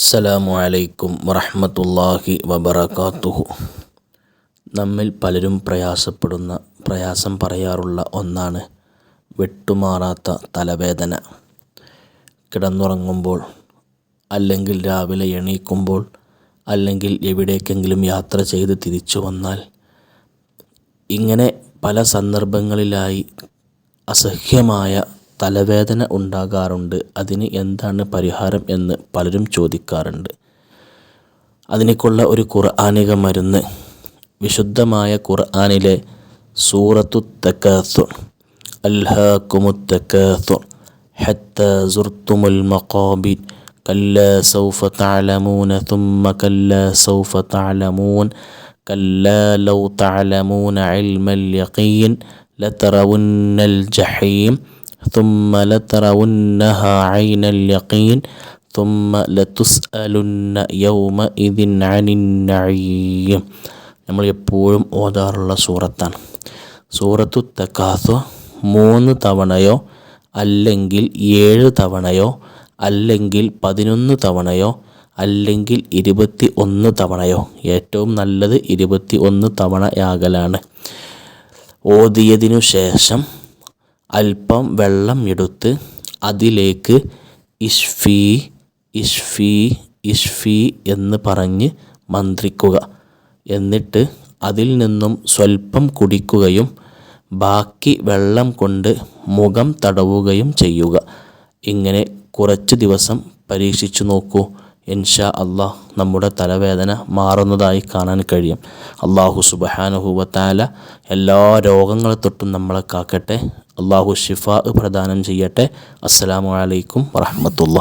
അസ്സലാമു അലൈക്കും വറഹ്മത്തുള്ളാഹി വബറകാത്തുഹു. നമ്മിൽ പലരും പ്രയാസപ്പെടുന്ന പ്രയാസം പറയാറുള്ള ഒന്നാണ് വിട്ടുമാറാത്ത തലവേദന. കിടന്നുറങ്ങുമ്പോൾ അല്ലെങ്കിൽ രാവിലെ എണീക്കുമ്പോൾ അല്ലെങ്കിൽ എവിടേക്കെങ്കിലും യാത്ര ചെയ്ത് തിരിച്ചു വന്നാൽ ഇങ്ങനെ പല സന്ദർഭങ്ങളിലായി അസഹ്യമായ തലവേദന ഉണ്ടാകാറുണ്ട്. അതിന് എന്താണ് പരിഹാരം എന്ന് പലരും ചോദിക്കാറുണ്ട്. അതിനേക്കുള്ള ഒരു ഖുർആാനിക മരുന്ന്. വിശുദ്ധമായ ഖുർആാനിലെ സൂറത്തു തക്കാത്തു അൽഹാക്കുമുത്തക്കാത്തു ഹത്ത സുർത്തുമുൽ മക്കോബി കല്ല സൗഫ താലമൂന തുമ്മ കല്ല സൗഫ താലമൂൻ കല്ല ലൗ താലമൂന അൽമൽ യഖീൻ. ലതറവുന്നൽ ജഹീം. ثم لترونها عين اليقين ثم لتسألن يومئذ عن النعيم നമ്മൾ എപ്പോഴും ഓതാറുള്ള സൂറത്താണ് സൂറത്തു തക്കാസു മൂന്ന് തവണയോ അല്ലെങ്കിൽ ഏഴ് തവണയോ അല്ലെങ്കിൽ പതിനൊന്ന് തവണയോ അല്ലെങ്കിൽ ഇരുപത്തി ഒന്ന് തവണയോ ഏറ്റവും നല്ലത് ഇരുപത്തി ഒന്ന് തവണയാകലാണ് ഓതിയതിനു ശേഷം അല്പം വെള്ളം എടുത്ത് അതിലേക്ക് ഇഷ്ഫി ഇഷ്ഫി ഇഷ്ഫി എന്ന് പറഞ്ഞ് മന്ത്രിക്കുക. എന്നിട്ട് അതിൽ നിന്നും സ്വൽപ്പം കുടിക്കുകയും ബാക്കി വെള്ളം കൊണ്ട് മുഖം തടവുകയും ചെയ്യുക. ഇങ്ങനെ കുറച്ച് ദിവസം പരീക്ഷിച്ചു നോക്കൂ. ഇൻഷാ അള്ളാഹ് നമ്മുടെ തലവേദന മാറുന്നതായി കാണാൻ കഴിയും. അള്ളാഹു സുബഹാനുഹുവത്താല എല്ലാ രോഗങ്ങളെ തൊട്ടും നമ്മളെ കാക്കട്ടെ. അള്ളാഹു ഷിഫാ പ്രദാനം ചെയ്യട്ടെ. അസ്സലാമു അലൈക്കും വറഹമത്തുള്ള